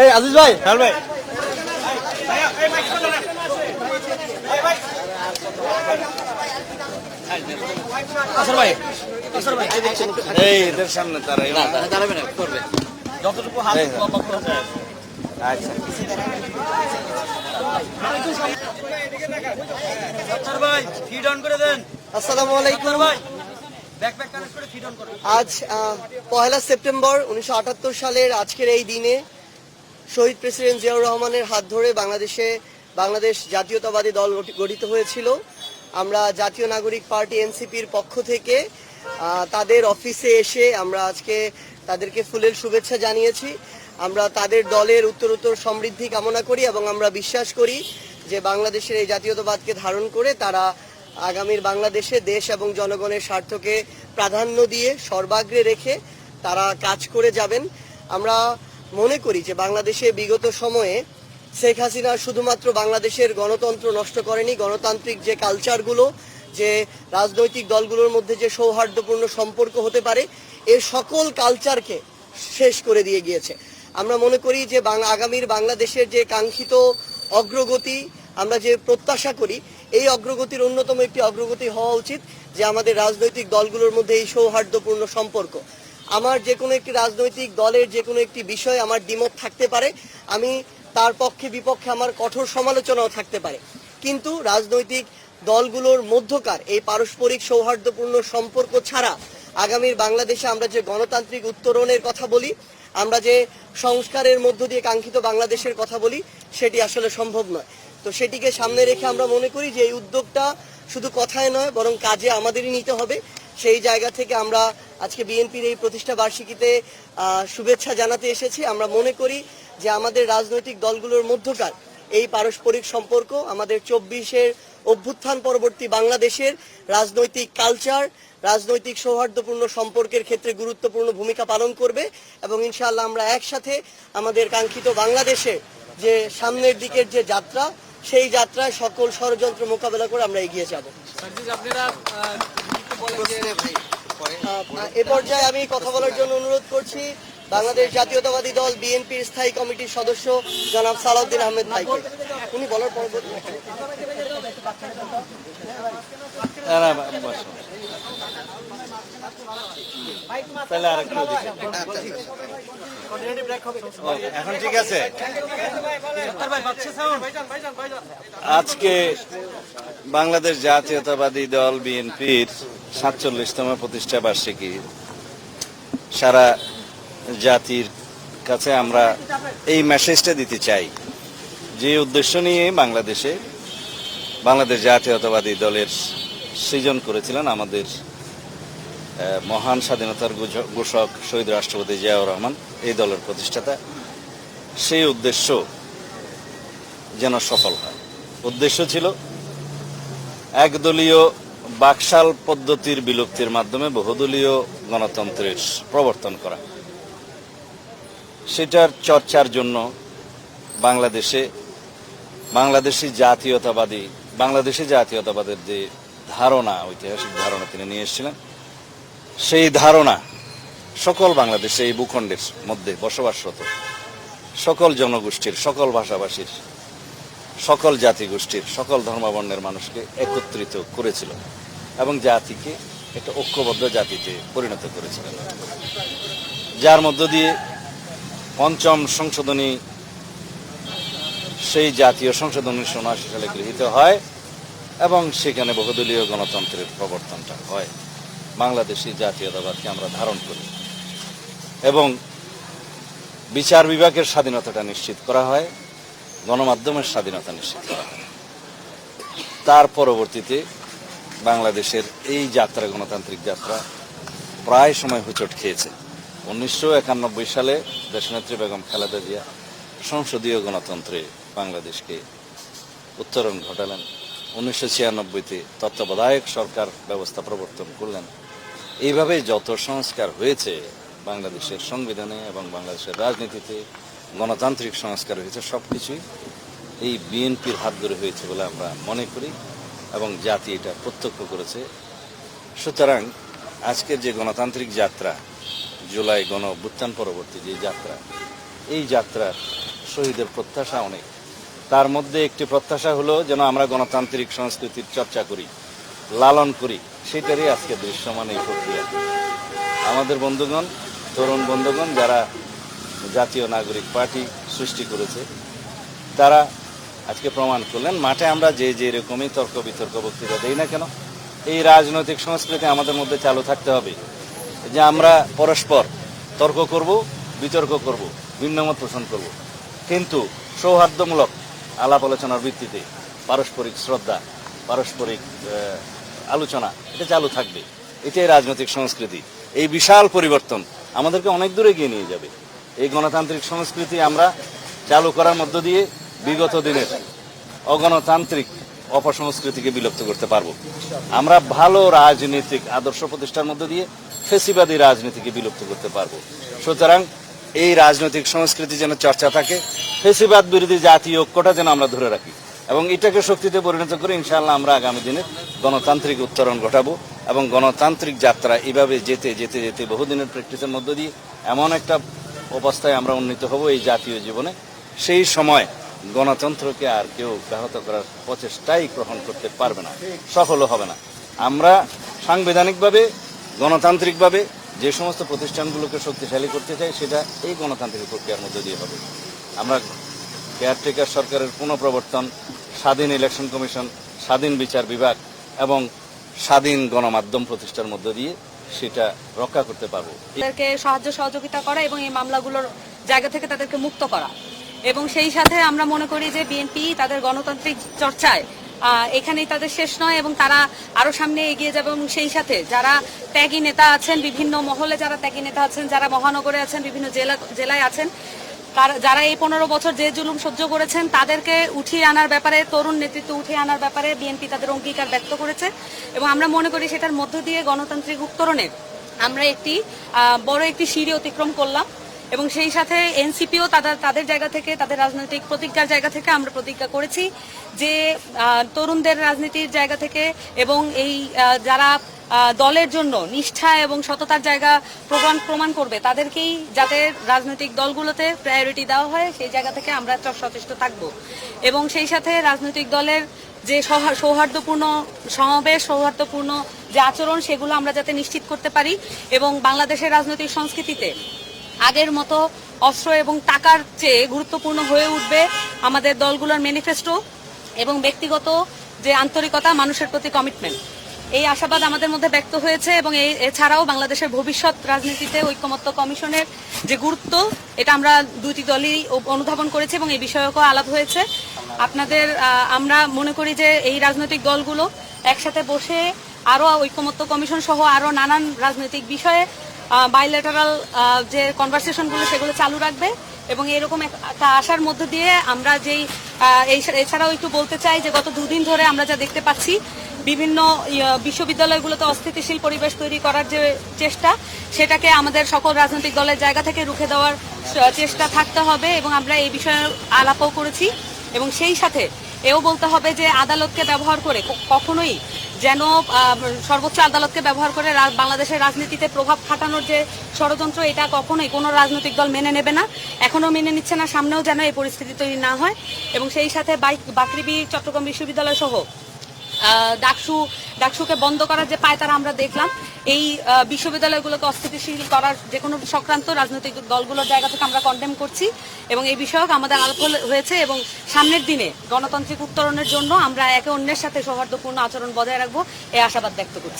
এই আজিজ ভাই হ্যাঁ ভাই। আসর ভাই। আসর ভাই। এই এদের সামনে তারা না দাঁড়াবে না করবে। যতটুকু হাত এই, হ্যাঁ। আচ্ছা। আজ পহেলা সেপ্টেম্বর উনিশশো আটাত্তর সালের আজকের এই দিনে শহীদ প্রেসিডেন্ট জিয়াউর রহমানের হাত ধরে বাংলাদেশে বাংলাদেশ জাতীয়তাবাদী দল গঠি- গঠিত হয়েছিল। আমরা জাতীয় নাগরিক পার্টি এনসিপির পক্ষ থেকে তাদের অফিসে এসে আমরা আজকে তাদেরকে ফুলের শুভেচ্ছা জানিয়েছি। আমরা তাদের দলের উত্তরোত্তর সমৃদ্ধি কামনা করি এবং আমরা বিশ্বাস করি যে বাংলাদেশের এই জাতীয়তাবাদকে ধারণ করে তারা আগামীর বাংলাদেশে দেশ এবং জনগণের স্বার্থকে প্রাধান্য দিয়ে সর্বাগ্রে রেখে তারা কাজ করে যাবেন। আমরা মনে করি যে বাংলাদেশে বিগত সময়ে শেখ হাসিনা শুধুমাত্র বাংলাদেশের গণতন্ত্র নষ্ট করেনি, গণতান্ত্রিক যে কালচারগুলো যে রাজনৈতিক দলগুলোর মধ্যে যে সৌহার্দ্যপূর্ণ সম্পর্ক হতে পারে এর সকল কালচারকে শেষ করে দিয়ে গিয়েছে। আমরা মনে করি যে আগামীর বাংলাদেশের যে কাঙ্ক্ষিত অগ্রগতি আমরা যে প্রত্যাশা করি, এই অগ্রগতির অন্যতম একটি অগ্রগতি হওয়া উচিত যে আমাদের রাজনৈতিক দলগুলোর মধ্যে এই সৌহার্দ্যপূর্ণ সম্পর্ক। আমার যে কোনো একটি রাজনৈতিক দলের যে কোনো একটি বিষয় আমার দ্বিমত থাকতে পারে, আমি তার পক্ষে বিপক্ষে আমার কঠোর সমালোচনাও থাকতে পারে। কিন্তু রাজনৈতিক দলগুলোর মধ্যকার এই পারস্পরিক সৌহার্দ্যপূর্ণ সম্পর্ক ছাড়া আগামীর বাংলাদেশে আমরা যে গণতান্ত্রিক উত্তরণের কথা বলি, আমরা যে সংস্কারের মধ্য দিয়ে কাঙ্ক্ষিত বাংলাদেশের কথা বলি, সেটি আসলে সম্ভব নয়। তো সেটিকে সামনে রেখে আমরা মনে করি যে এই উদ্যোগটা শুধু কথায় নয়, বরং কাজে আমাদেরই নিতে হবে। সেই জায়গা থেকে আমরা আজকে বিএনপির এই প্রতিষ্ঠা বার্ষিকীতে শুভেচ্ছা জানাতে এসেছি। আমরা মনে করি যে আমাদের রাজনৈতিক দলগুলোর মধ্যকার এই পারস্পরিক সম্পর্ক, আমাদের চব্বিশের অভ্যুত্থান পরবর্তী বাংলাদেশের রাজনৈতিক কালচার রাজনৈতিক সৌহার্দ্যপূর্ণ সম্পর্কের ক্ষেত্রে গুরুত্বপূর্ণ ভূমিকা পালন করবে এবং ইনশাআল্লাহ আমরা একসাথে আমাদের কাঙ্ক্ষিত বাংলাদেশে যে সামনের দিকের যে যাত্রা সেই যাত্রায় সকল ষড়যন্ত্র মোকাবেলা করে আমরা এগিয়ে যাব। এ পর্যায়ে আমি কথা বলার জন্য অনুরোধ করছি বাংলাদেশ জাতীয়তাবাদী দল বিএনপির স্থায়ী কমিটির সদস্য জনাব সালাউদ্দিন আহমেদ ভাইকে। উনি বলার পর এখন ঠিক আছে? আজকে বাংলাদেশ জাতীয়তাবাদী দল বিএনপির সাতচল্লিশতম প্রতিষ্ঠা বার্ষিকী। সারা জাতির কাছে আমরা এই মেসেজটা দিতে চাই। যে উদ্দেশ্য নিয়ে বাংলাদেশে বাংলাদেশ জাতীয়তাবাদী দলের সৃজন করেছিলেন আমাদের মহান স্বাধীনতার ঘোষ- ঘোষক শহীদ রাষ্ট্রপতি জিয়াউর রহমান, এই দলের প্রতিষ্ঠাতা। সেই উদ্দেশ্য যেন সফল হয়। উদ্দেশ্য ছিল একদলীয় বাকশাল পদ্ধতির বিলুপ্তির মাধ্যমে বহুদলীয় গণতন্ত্রের প্রবর্তন করা। সেটার চর্চার জন্য বাংলাদেশে, বাংলাদেশি জাতীয়তাবাদী, বাংলাদেশি জাতীয়তাবাদের যে ধারণা, ঐতিহাসিক ধারণা তিনি নিয়ে এসেছিলেন, সেই ধারণা সকল বাংলাদেশে এই ভূখণ্ডের মধ্যে বসবাসরত, সকল জনগোষ্ঠীর, সকল ভাষাভাষীর, সকল জাতিগোষ্ঠীর, সকল ধর্মাবর্ণের মানুষকে একত্রিত করেছিল এবং জাতিকে একটা ঐক্যবদ্ধ জাতিতে পরিণত করেছিলেন। যার মধ্য দিয়ে পঞ্চম সংশোধনী, সেই জাতীয় সংশোধনী উনিশশো সালে গৃহীত হয় এবং সেখানে বহুদলীয় গণতন্ত্রের প্রবর্তনটা হয়। বাংলাদেশি জাতীয়তাবাদকে আমরা ধারণ করি এবং বিচার বিভাগের স্বাধীনতাটা নিশ্চিত করা হয়, গণমাধ্যমের স্বাধীনতা নিশ্চিত করা হয়। তার পরবর্তীতে বাংলাদেশের এই যাত্রা, গণতান্ত্রিক যাত্রা প্রায় সময় হুচট খেয়েছে। উনিশশো একানব্বই সালে দেশনেত্রী বেগম খালেদা জিয়া সংসদীয় গণতন্ত্রে বাংলাদেশকে উত্তরণ ঘটালেন। উনিশশো ছিয়ানব্বইতে তত্ত্বাবধায়ক সরকার ব্যবস্থা প্রবর্তন করলেন। এইভাবে যত সংস্কার হয়েছে বাংলাদেশের সংবিধানে এবং বাংলাদেশের রাজনীতিতে, গণতান্ত্রিক সংস্কার হয়েছে সব কিছুই এই বিএনপির হাত ধরে হয়েছে বলে আমরা মনে করি এবং জাতি এটা প্রত্যক্ষ করেছে। সুতরাং আজকের যে গণতান্ত্রিক যাত্রা জুলাই গণ অভ্যুত্থান পরবর্তী যে যাত্রা, এই যাত্রার শহীদের প্রত্যাশা অনেক। তার মধ্যে একটি প্রত্যাশা হলো যেন আমরা গণতান্ত্রিক সংস্কৃতির চর্চা করি, লালন করি, সেটারই আজকে দৃশ্যমান এই প্রক্রিয়া। আমাদের বন্ধুগণ, তরুণ বন্ধুগণ, যারা জাতীয় নাগরিক পার্টি সৃষ্টি করেছে, তারা আজকে প্রমাণ করলেন, মাঠে আমরা যে যে রকমই তর্ক বিতর্ক বক্তৃতা দেই না কেন, এই রাজনৈতিক সংস্কৃতি আমাদের মধ্যে চালু থাকতে হবে। যে আমরা পরস্পর তর্ক করব, বিতর্ক করব, ভিন্নমত পোষণ করব। কিন্তু সৌহার্দ্যমূলক আলাপ আলোচনার ভিত্তিতে পারস্পরিক শ্রদ্ধা, পারস্পরিক আলোচনা, এটা চালু থাকবে। এটাই রাজনৈতিক সংস্কৃতি। এই বিশাল পরিবর্তন আমাদেরকে অনেক দূরে এগিয়ে নিয়ে যাবে। এই গণতান্ত্রিক সংস্কৃতি আমরা চালু করার মধ্য দিয়ে বিগত দিনের অগণতান্ত্রিক অপসংস্কৃতিকে বিলুপ্ত করতে পারব। আমরা ভালো রাজনৈতিক আদর্শ প্রতিষ্ঠার মধ্য দিয়ে ফেসিবাদী রাজনীতিকে বিলুপ্ত করতে পারব। সুতরাং এই রাজনৈতিক সংস্কৃতি যেন চর্চা থাকে, ফেসিবাদ বিরোধী জাতীয় ঐক্যটা যেন আমরা ধরে রাখি এবং এটাকে শক্তিতে পরিণত করে ইনশাআল্লাহ আমরা আগামী দিনে গণতান্ত্রিক উত্তরণ ঘটাবো এবং গণতান্ত্রিক যাত্রা এভাবে যেতে যেতে যেতে বহুদিনের প্র্যাকটিসের মধ্য দিয়ে এমন একটা অবস্থায় আমরা উন্নীত হব এই জাতীয় জীবনে। সেই সময় গণতন্ত্রকে আর কেউ ব্যাহত করার প্রচেষ্টাই গ্রহণ করতে পারবে না, সফলও হবে না। আমরা সাংবিধানিকভাবে গণতান্ত্রিকভাবে যে সমস্ত প্রতিষ্ঠানগুলোকে শক্তিশালী করতে চাই, সেটা এই গণতান্ত্রিক প্রক্রিয়ার মধ্যে দিয়ে হবে। আমরা কেয়ারটেকার সরকারের পুনঃপ্রবর্তন স্বাধীন ইলেকশন কমিশন স্বাধীন বিচার বিভাগ এবং স্বাধীন গণমাধ্যম প্রতিষ্ঠার মধ্য দিয়ে সেটা রক্ষা করতে পারব। তাদেরকে সাহায্য সহযোগিতা করা এবং এই মামলাগুলোর জায়গা থেকে তাদেরকে মুক্ত করা। এবং সেই সাথে আমরা মনে করি যে বিএনপি তাদের গণতান্ত্রিক চর্চায় এখানেই তাদের শেষ নয় এবং তারা আরও সামনে এগিয়ে যাবে এবং সেই সাথে যারা ত্যাগী নেতা আছেন, বিভিন্ন মহলে যারা ত্যাগী নেতা আছেন, যারা মহানগরে আছেন, বিভিন্ন জেলা, জেলায় আছেন যারা এই পনেরো বছর যে জুলুম সহ্য করেছেন, তাদেরকে উঠিয়ে আনার ব্যাপারে, তরুণ নেতৃত্ব উঠিয়ে আনার ব্যাপারে বিএনপি তাদের অঙ্গীকার ব্যক্ত করেছে এবং আমরা মনে করি সেটার মধ্য দিয়ে গণতান্ত্রিক উত্তরণে আমরা একটি বড় একটি সিঁড়ি অতিক্রম করলাম। এবং সেই সাথে এনসিপিও তাদের তাদের জায়গা থেকে, তাদের রাজনৈতিক প্রতিজ্ঞার জায়গা থেকে আমরা প্রতিজ্ঞা করেছি যে তরুণদের রাজনীতির জায়গা থেকে এবং এই যারা দলের জন্য নিষ্ঠা এবং সততার জায়গা প্রমাণ প্রমাণ করবে, তাদেরকেই যাতে রাজনৈতিক দলগুলোতে প্রায়োরিটি দেওয়া হয়, সেই জায়গা থেকে আমরা সচেষ্ট থাকব। এবং সেই সাথে রাজনৈতিক দলের যে সৌহা- সৌহার্দ্যপূর্ণ সমাবেশ, সৌহার্দ্যপূর্ণ যে আচরণ, সেগুলো আমরা যাতে নিশ্চিত করতে পারি এবং বাংলাদেশের রাজনৈতিক সংস্কৃতিতে আগের মতো অস্ত্র এবং টাকার চেয়ে গুরুত্বপূর্ণ হয়ে উঠবে আমাদের দলগুলোর ম্যানিফেস্টো এবং ব্যক্তিগত যে আন্তরিকতা, মানুষের প্রতি কমিটমেন্ট এই আশাবাদ আমাদের মধ্যে ব্যক্ত হয়েছে এবং এই এছাড়াও বাংলাদেশের ভবিষ্যৎ রাজনীতিতে ঐক্যমত্য কমিশনের যে গুরুত্ব, এটা আমরা দুটি দলই অনুধাবন করেছি এবং এই বিষয়কও আলাপ হয়েছে। আপনাদের আমরা মনে করি যে এই রাজনৈতিক দলগুলো একসাথে বসে আরও ঐক্যমত্য কমিশন সহ আরও নানান রাজনৈতিক বিষয়ে বাইলেটারাল যে কনভারসেশনগুলো সেগুলো চালু রাখবে এবং এরকম একটা আশার মধ্য দিয়ে আমরা যেই এছাড়াও একটু বলতে চাই যে গত দুদিন ধরে আমরা যা দেখতে পাচ্ছি, বিভিন্ন বিশ্ববিদ্যালয়গুলোতে অস্থিতিশীল পরিবেশ তৈরি করার যে চেষ্টা, সেটাকে আমাদের সকল রাজনৈতিক দলের জায়গা থেকে রুখে দেওয়ার চেষ্টা থাকতে হবে এবং আমরা এই বিষয়ে আলাপও করেছি এবং সেই সাথে এও বলতে হবে যে আদালতকে ব্যবহার করে কখনোই যেন সর্বোচ্চ আদালতকে ব্যবহার করে বাংলাদেশের রাজনীতিতে প্রভাব খাটানোর যে ষড়যন্ত্র, এটা কখনোই কোনো রাজনৈতিক দল মেনে নেবে না। এখনও মেনে নিচ্ছে না, সামনেও যেন এই পরিস্থিতি তৈরি না হয়। এবং সেই সাথে বাইক বাকৃবি চট্টগ্রাম বিশ্ববিদ্যালয় সহ ডাকসু, ডাকসুকে বন্ধ করার যে পায়তারা আমরা দেখলাম, এই বিশ্ববিদ্যালয়গুলোকে অস্থিতিশীল করার যে কোনো সংক্রান্ত রাজনৈতিক দলগুলোর জায়গা থেকে আমরা কন্ডেম করছি এবং এই বিষয়ক আমাদের আলাপ হয়েছে এবং সামনের দিনে গণতান্ত্রিক উত্তরণের জন্য আমরা একে অন্যের সাথে সৌহার্দ্যপূর্ণ আচরণ বজায় রাখব, এই আশাবাদ ব্যক্ত করছি।